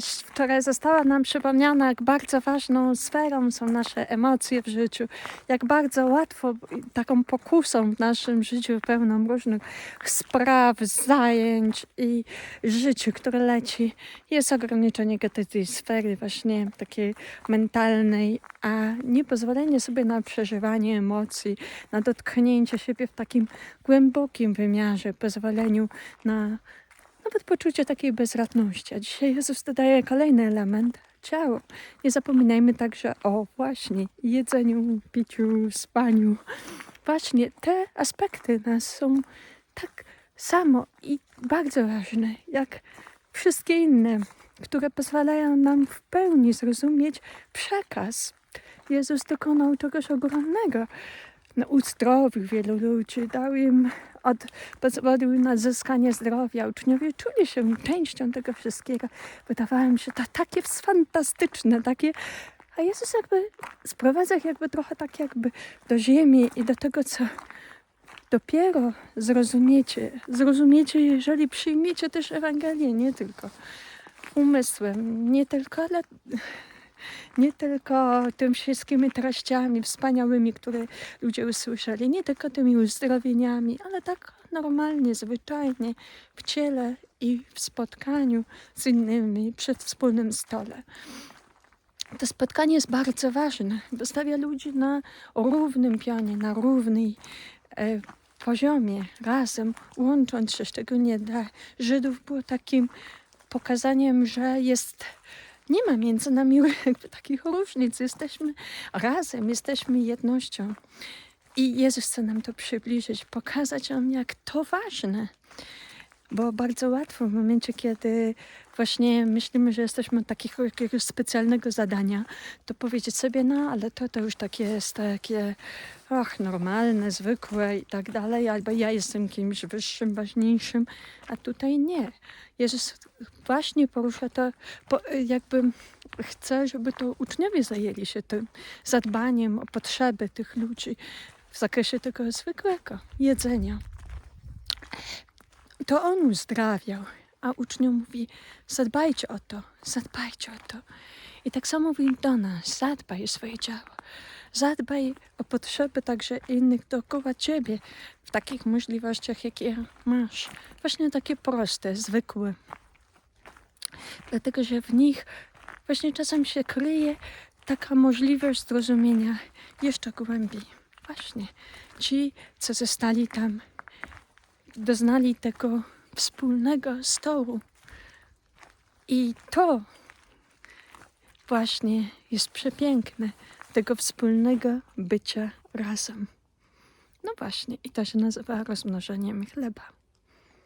Wczoraj została nam przypomniana, jak bardzo ważną sferą są nasze emocje w życiu, jak bardzo łatwo taką pokusą w naszym życiu pełną różnych spraw, zajęć i życiu, które leci, jest ograniczenie tej sfery właśnie takiej mentalnej, a nie pozwolenie sobie na przeżywanie emocji, na dotknięcie siebie w takim głębokim wymiarze, pozwoleniu na nawet poczucie takiej bezradności. A dzisiaj Jezus dodaje kolejny element ciało. Nie zapominajmy także o właśnie jedzeniu, piciu, spaniu. Właśnie te aspekty nas są tak samo i bardzo ważne, jak wszystkie inne, które pozwalają nam w pełni zrozumieć przekaz. Jezus dokonał czegoś ogromnego. Uzdrowił wielu ludzi, dał im od, pozwolił na zyskanie zdrowia. Uczniowie czuli się częścią tego wszystkiego. Wydawało mi się to takie fantastyczne, takie... A Jezus jakby sprowadza jakby trochę tak jakby do ziemi i do tego, co dopiero zrozumiecie. Zrozumiecie, jeżeli przyjmiecie też Ewangelię, nie tylko umysłem, nie tylko, ale nie tylko tym wszystkimi treściami wspaniałymi, które ludzie usłyszeli, nie tylko tymi uzdrowieniami, ale tak normalnie, zwyczajnie, w ciele i w spotkaniu z innymi przy wspólnym stole. To spotkanie jest bardzo ważne, bo stawia ludzi na równym pionie, na równej e, poziomie, razem, łącząc się, szczególnie dla Żydów było takim pokazaniem, że jest nie ma między nami takich różnic. Jesteśmy razem, jesteśmy jednością. I Jezus chce nam to przybliżyć, pokazać nam, jak to ważne. Bo bardzo łatwo w momencie, kiedy właśnie myślimy, że jesteśmy takiego jakiegoś specjalnego zadania, to powiedzieć sobie, no ale to, to już takie jest takie, ach, normalne, zwykłe i tak dalej, albo ja jestem kimś wyższym, ważniejszym, a tutaj nie. Jezus właśnie porusza to, po, jakby chce, żeby to uczniowie zajęli się tym zadbaniem o potrzeby tych ludzi w zakresie tego zwykłego jedzenia to on uzdrawiał, a uczniom mówi, zadbajcie o to, zadbajcie o to. I tak samo mówi do nas, zadbaj o swoje ciało. Zadbaj o potrzeby także innych dookoła ciebie w takich możliwościach, jakie masz. Właśnie takie proste, zwykłe. Dlatego, że w nich właśnie czasem się kryje taka możliwość zrozumienia jeszcze głębiej. Właśnie ci, co zostali tam doznali tego wspólnego stołu. I to właśnie jest przepiękne, tego wspólnego bycia razem. No właśnie, i to się nazywa rozmnożeniem chleba.